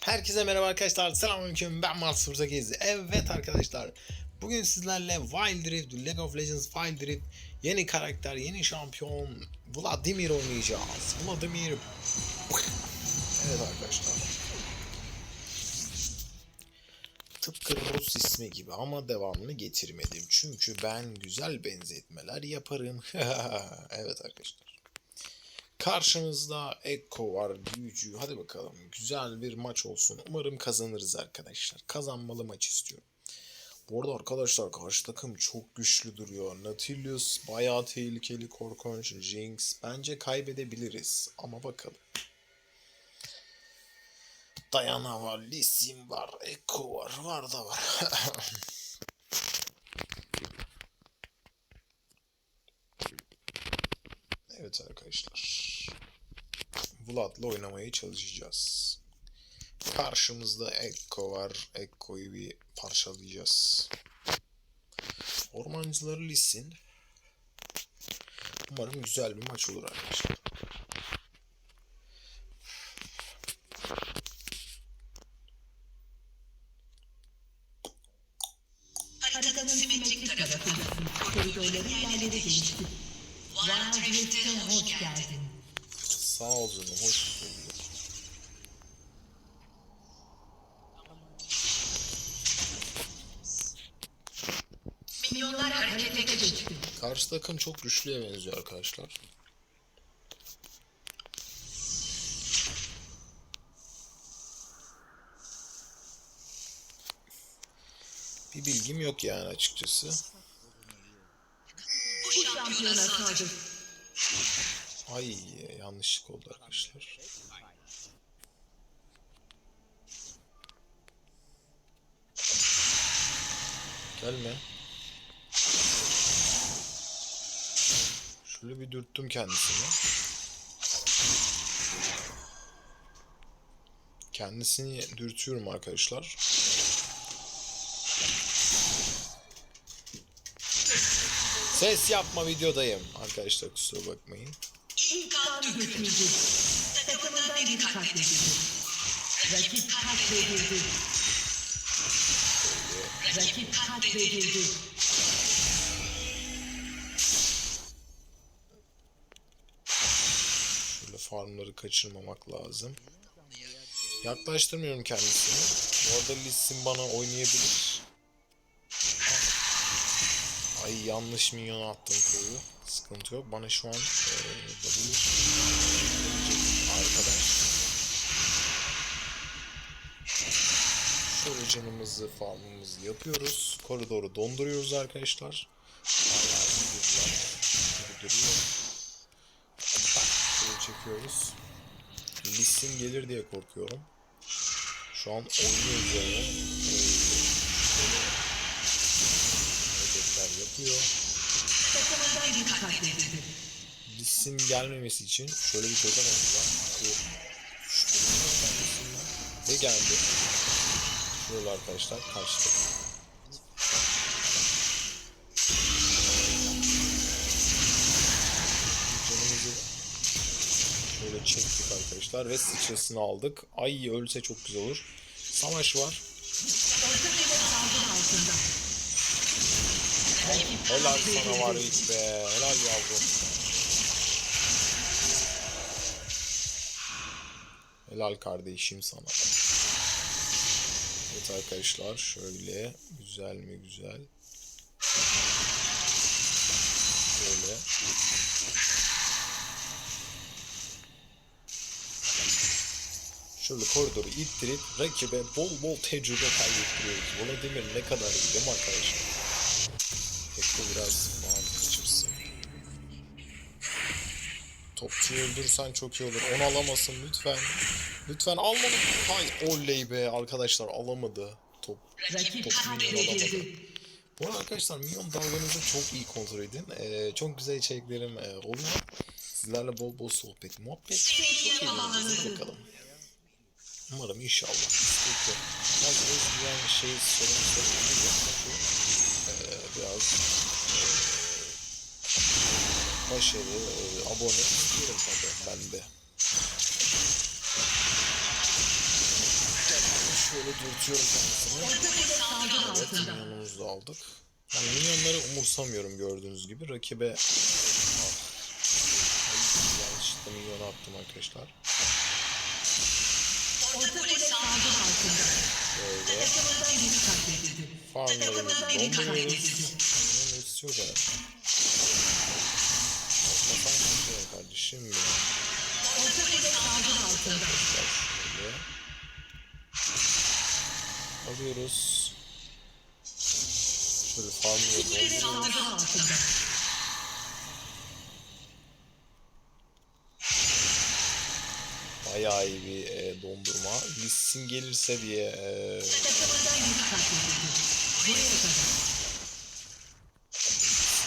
Herkese merhaba arkadaşlar. Selamünaleyküm. Ben Mars 08. Evet arkadaşlar. Bugün sizlerle Wild Rift, League of Legends Wild Rift yeni karakter, yeni şampiyon Vladimir oynayacağız. Vladimir. Evet arkadaşlar. Tıpkı Rus ismi gibi ama devamını getirmedim. Çünkü ben güzel benzetmeler yaparım. evet arkadaşlar. Karşımızda Ekko var, büyücü. Hadi bakalım. Güzel bir maç olsun. Umarım kazanırız arkadaşlar. Kazanmalı maç istiyorum. Bu arada arkadaşlar karşı takım çok güçlü duruyor. Nautilus bayağı tehlikeli, korkunç. Jinx bence kaybedebiliriz. Ama bakalım. Diana var, Lee Sin var, Ekko var, var da var. Evet arkadaşlar. Vlad'la oynamaya çalışacağız. Karşımızda Ekko var. Ekko'yu bir parçalayacağız. Ormancıları lisin. Umarım güzel bir maç olur arkadaşlar. Sağ ol canım. Hoş bulduk. Milyonlar harekete geçti. Karşı takım çok güçlüye benziyor arkadaşlar. Bir bilgim yok yani açıkçası. Bu şampiyona saldır. Ay yanlışlık oldu arkadaşlar. Gelme. Şöyle bir dürttüm kendisini. Kendisini dürtüyorum arkadaşlar. Ses yapma videodayım. Arkadaşlar kusura bakmayın. Döküldü. Takımından biri katledildi. Rakip katledildi. Rakip katledildi. Farmları kaçırmamak lazım. Yaklaştırmıyorum kendisini. Bu arada Lee Sin bana oynayabilir. Ay yanlış minyon attım köyü. Sıkıntı yok. Bana şu an eee W arkadaş. Şöyle canımızı farmımızı yapıyoruz. Koridoru donduruyoruz arkadaşlar. Bak, şöyle çekiyoruz. Lissin gelir diye korkuyorum. Şu an oynuyor üzerine. Katledildi. Lissin gelmemesi için şöyle bir ben Lissin'den. Ve geldi. Şöyle arkadaşlar kaçtı. Şöyle çektik arkadaşlar ve sıçrasını aldık. Ay ölse çok güzel olur. Savaş var. Orta bile saldırı altında. Rakip Helal sana var ilk be. Helal yavrum. Helal kardeşim sana. Evet arkadaşlar şöyle güzel mi güzel. Şöyle. Şöyle koridoru ittirip rakibe bol bol tecrübe kaybettiriyoruz. Vladimir ne kadar iyi değil mi arkadaşlar? Ekko biraz bağlı kaçırsın. Topçuyu öldürsen çok iyi olur. Onu alamasın lütfen. Lütfen almadı. Hay oley be arkadaşlar alamadı. Top. Rakip Top minyon alamadı. Bu arada arkadaşlar minyon dalganızı çok iyi kontrol edin. Ee, çok güzel içeriklerim e, oluyor. Sizlerle bol bol sohbet, muhabbet. Çok iyi olacağız. bakalım. Umarım inşallah. Yok. Biraz özgüven şey sorun sorun biraz e, başarı, e, abone istiyorum tabii ben de. Şöyle dürtüyorum kendisini. Evet minyonumuzu da aldık. Yani minyonları umursamıyorum gördüğünüz gibi. Rakibe... Ah. Yanlışlıkla minyonu attım arkadaşlar. Orta kule saldırı altında. Böyle donduruyoruz. katledildi. Bunun. Atmasan kurtarın kardeşim benim. Şöyle. Alıyoruz. Şöyle farmları Kule donduruyoruz. saldırı altında. Bayağı iyi bir e, dondurma. Lissin gelirse diye e,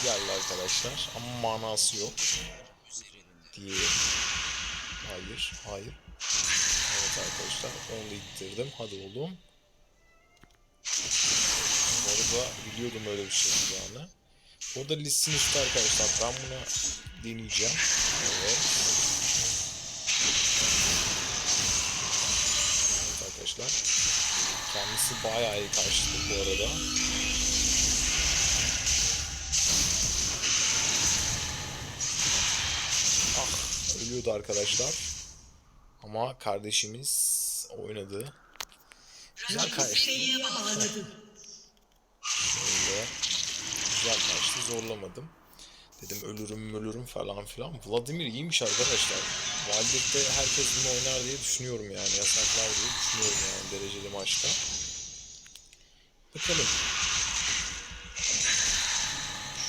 geldi arkadaşlar. Ama manası yok. Diye. Hayır, hayır. Evet arkadaşlar onu da ittirdim. Hadi oğlum. Bu arada biliyordum öyle bir şey olacağını. Burada listin üstü arkadaşlar. Ben bunu deneyeceğim. Evet. Evet arkadaşlar. Kendisi bayağı iyi karşıladı bu arada. Ah ölüyordu arkadaşlar. Ama kardeşimiz oynadı. Güzel kaçtı. Seriye bağladı. Öyle. Güzel kaçtı zorlamadım. Dedim ölürüm ölürüm falan filan. Vladimir iyiymiş arkadaşlar. Wild'de herkes bunu oynar diye düşünüyorum yani. Yasaklar diye düşünüyorum yani dereceli maçta. Bakalım.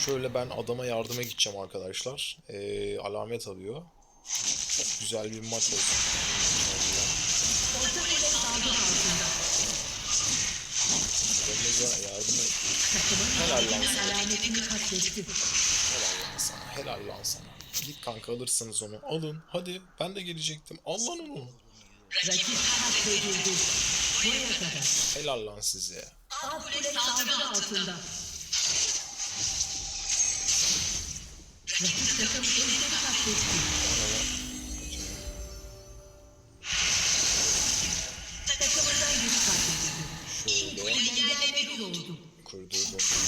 Şöyle ben adama yardıma gideceğim arkadaşlar. Ee, alamet alıyor. Çok güzel bir maç olsun. Adamıza yardım et. Helal lan katletti. Helal lan sana. Helal lan sana. Git kanka alırsınız onu. Alın. Hadi. Ben de gelecektim. Al lan onu. Rakip katledildi. Buraya kadar. Helal lan size. Alt kule saldırı altında. Rakip takım ejderi katletti. Takımından biri katledildi. Şöyle Yenileme bir oldu. koridoru döndürüyoruz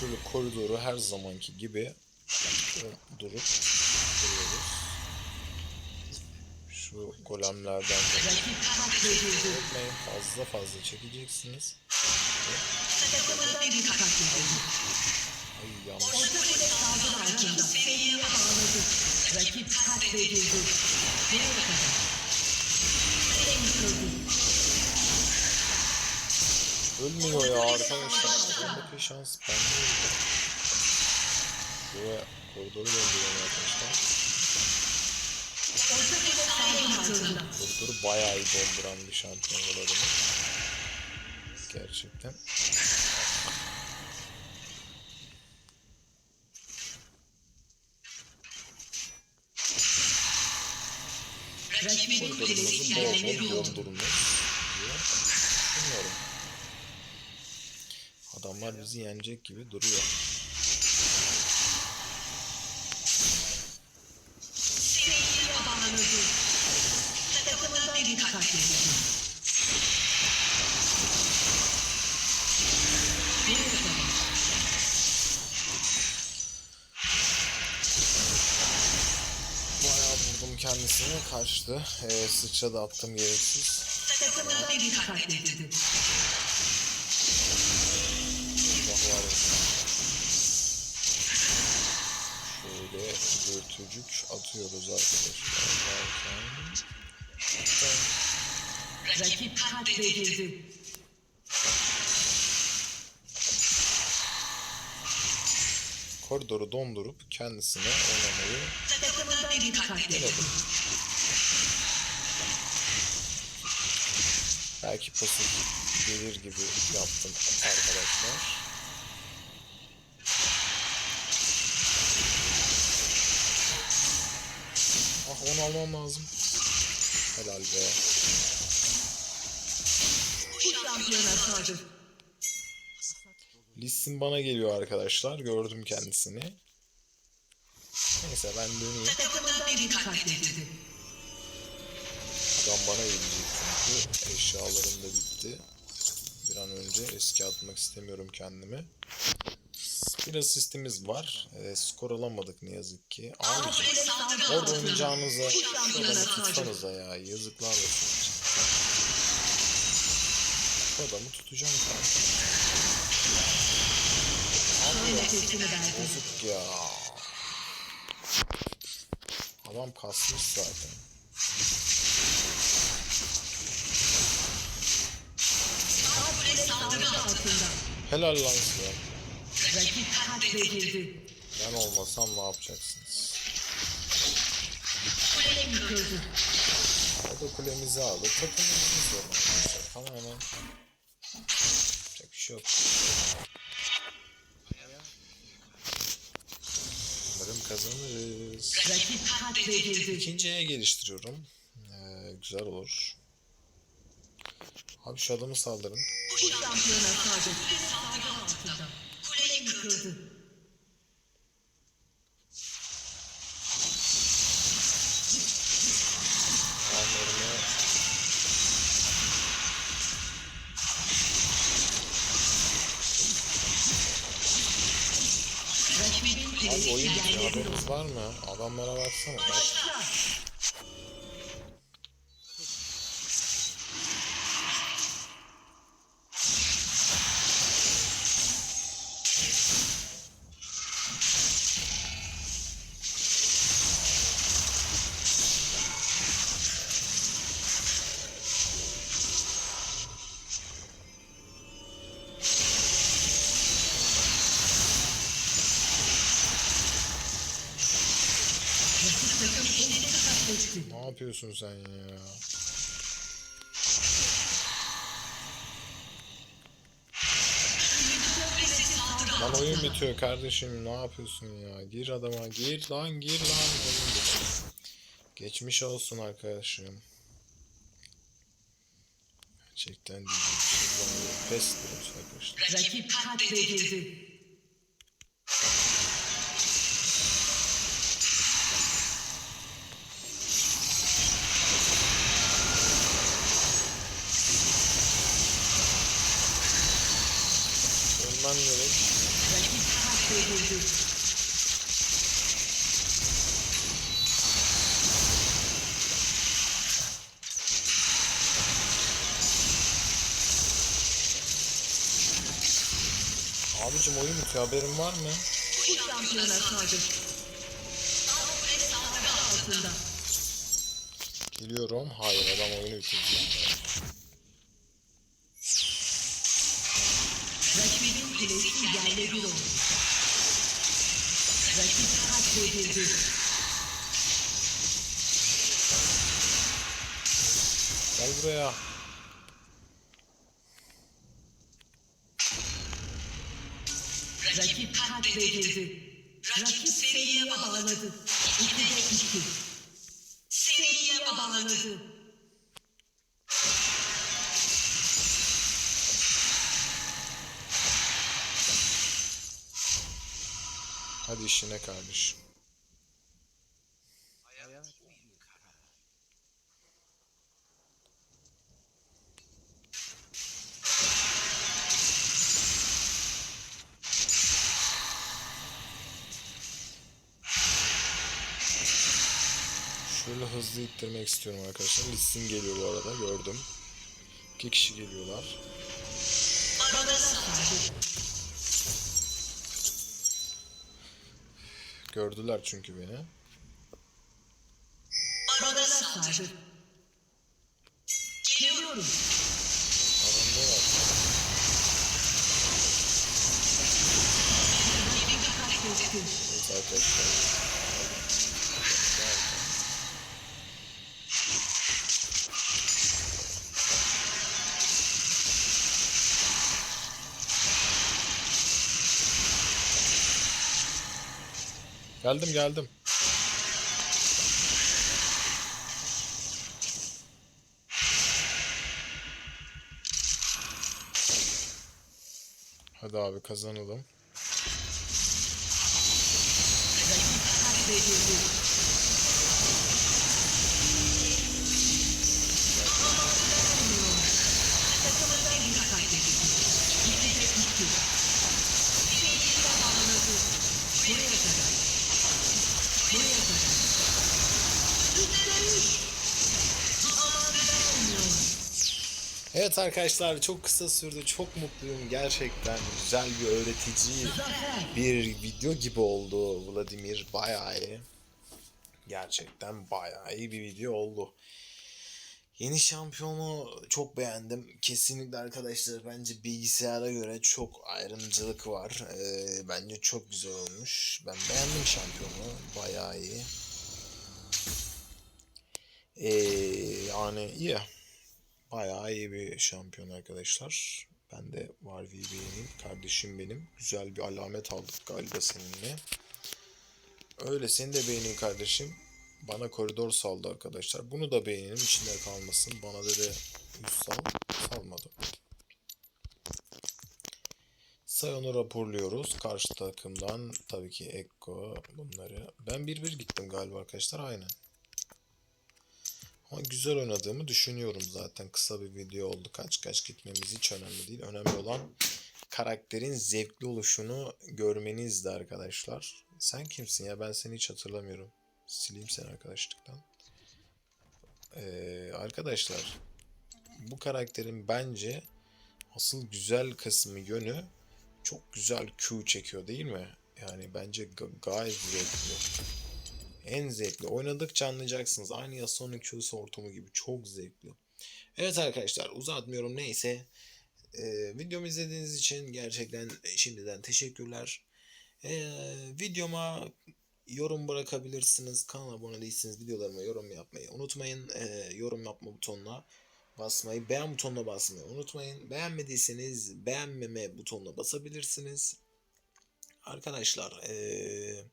Şöyle koridoru her zamanki gibi durup duruyoruz. Şu golemlerden de. Unutmayın fazla fazla çekeceksiniz. Ay yanlış. Rakip katledildi. Buraya kadar. Ölmüyor ya arkadaşlar. Buradaki şans bende oldu. Buraya koridoru döndürüyorum arkadaşlar. Koridoru bayağı iyi donduran bir şampiyon adamın. Gerçekten. Rakibin kulesi Koridorumuzu yerle bol bir bol oldu. dondurmuş diye düşünüyorum. Adamlar bizi yenecek gibi duruyor. Seriye bağladı. Takımından biri katledildi. Buraya kadar. Bayağı vurdum kendisine Dörtücük atıyoruz arkadaşlar. Derken... Rakip katledildi. Koridoru dondurup kendisine oynamayı denedim. Belki pasif gelir gibi yaptım arkadaşlar. Onu almam lazım. Helal be. Bu şampiyona saldır. Lissin bana geliyor arkadaşlar. Gördüm kendisini. Neyse ben döneyim. Adam bana gelecek çünkü. Eşyalarım da bitti. Bir an önce eski atmak istemiyorum kendimi. Bir asistimiz var. E, skor alamadık ne yazık ki. Saldırı orada oynayacağınıza adamı tutsanıza ya. Yazıklar olsun. Bu adamı tutacağım kanka. Bozuk ya. Adam kasmış zaten. Helal lan size. Rakip katledildi. Ben olmasam ne yapacaksınız? Kule yıkıldı. Da kulemizi aldı. Takımımızı sorun. Tamamen. Yapacak bir şey yok. Umarım kazanırız. Rakip katledildi. İkinciye geliştiriyorum. Ee, güzel olur. Abi şu adamı saldırın. Bu şampiyona saldır. Rakibin Abi oyun. Haberiniz var mı? Adamlara baksana. Bak. Yapıyorsun sen ya? Lan oyun bitiyor kardeşim ne yapıyorsun ya? Gir adama gir lan gir lan. Geçmiş olsun arkadaşım. Gerçekten bulamıyorum. Pes arkadaşlar. Rakip katledildi. Rakip katledildi. Abicim oyun bitiyor haberin var mı? Bu şampiyona saldırı altında. Geliyorum. Hayır adam oyunu bitirdi. Rakibin kulesi yerle bir oldu. Rakip katledildi. Gel buraya. Rakip katledildi. Rakip seriye bağladı. İkide iki. Seriye bağladı. Hadi işine kardeşim. Şöyle hızlı ittirmek istiyorum arkadaşlar. Listin geliyor bu arada gördüm. İki kişi geliyorlar. Gördüler çünkü beni. Bana saldır. Geldim geldim. Hadi abi kazanalım. Evet arkadaşlar çok kısa sürdü. Çok mutluyum. Gerçekten güzel bir öğretici bir video gibi oldu. Vladimir bayağı iyi. Gerçekten bayağı iyi bir video oldu. Yeni şampiyonu çok beğendim. Kesinlikle arkadaşlar bence bilgisayara göre çok ayrımcılık var. Ee, bence çok güzel olmuş. Ben beğendim şampiyonu. Bayağı iyi. Ee, yani iyi. Bayağı iyi bir şampiyon arkadaşlar. Ben de var VB'nin kardeşim benim. Güzel bir alamet aldık galiba seninle. Öyle seni de beğenin kardeşim. Bana koridor saldı arkadaşlar. Bunu da beğenelim içinde kalmasın. Bana dedi yüz sal. Salmadı. Sayonu raporluyoruz. Karşı takımdan tabii ki Ekko bunları. Ben 1-1 gittim galiba arkadaşlar. Aynen. Ama güzel oynadığımı düşünüyorum zaten. Kısa bir video oldu. Kaç kaç gitmemiz hiç önemli değil. Önemli olan karakterin zevkli oluşunu görmenizdi arkadaşlar. Sen kimsin ya? Ben seni hiç hatırlamıyorum. Sileyim seni arkadaşlıktan. Ee, arkadaşlar bu karakterin bence asıl güzel kısmı yönü çok güzel Q çekiyor değil mi? Yani bence ga- gayet zevkli. En zevkli. Oynadıkça anlayacaksınız. Aynı Yasuo'nun Q'su ortamı gibi. Çok zevkli. Evet arkadaşlar uzatmıyorum. Neyse. Ee, videomu izlediğiniz için gerçekten şimdiden teşekkürler. Ee, videoma yorum bırakabilirsiniz. Kanala abone değilseniz videolarıma yorum yapmayı unutmayın. Ee, yorum yapma butonuna basmayı, beğen butonuna basmayı unutmayın. Beğenmediyseniz beğenmeme butonuna basabilirsiniz. Arkadaşlar ee,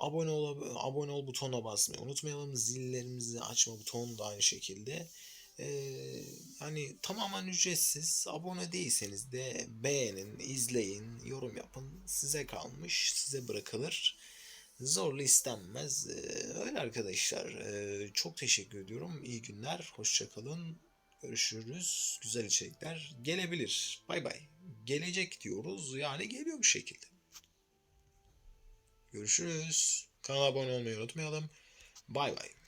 abone ol abone ol butonuna basmayı unutmayalım. Zillerimizi açma butonu da aynı şekilde. Ee, tamamen ücretsiz. Abone değilseniz de beğenin, izleyin, yorum yapın. Size kalmış, size bırakılır. Zorlu istenmez. Ee, öyle arkadaşlar. Ee, çok teşekkür ediyorum. İyi günler. Hoşçakalın. Görüşürüz. Güzel içerikler gelebilir. Bay bay. Gelecek diyoruz. Yani geliyor bir şekilde. Görüşürüz. Kanala abone olmayı unutmayalım. Bay bay.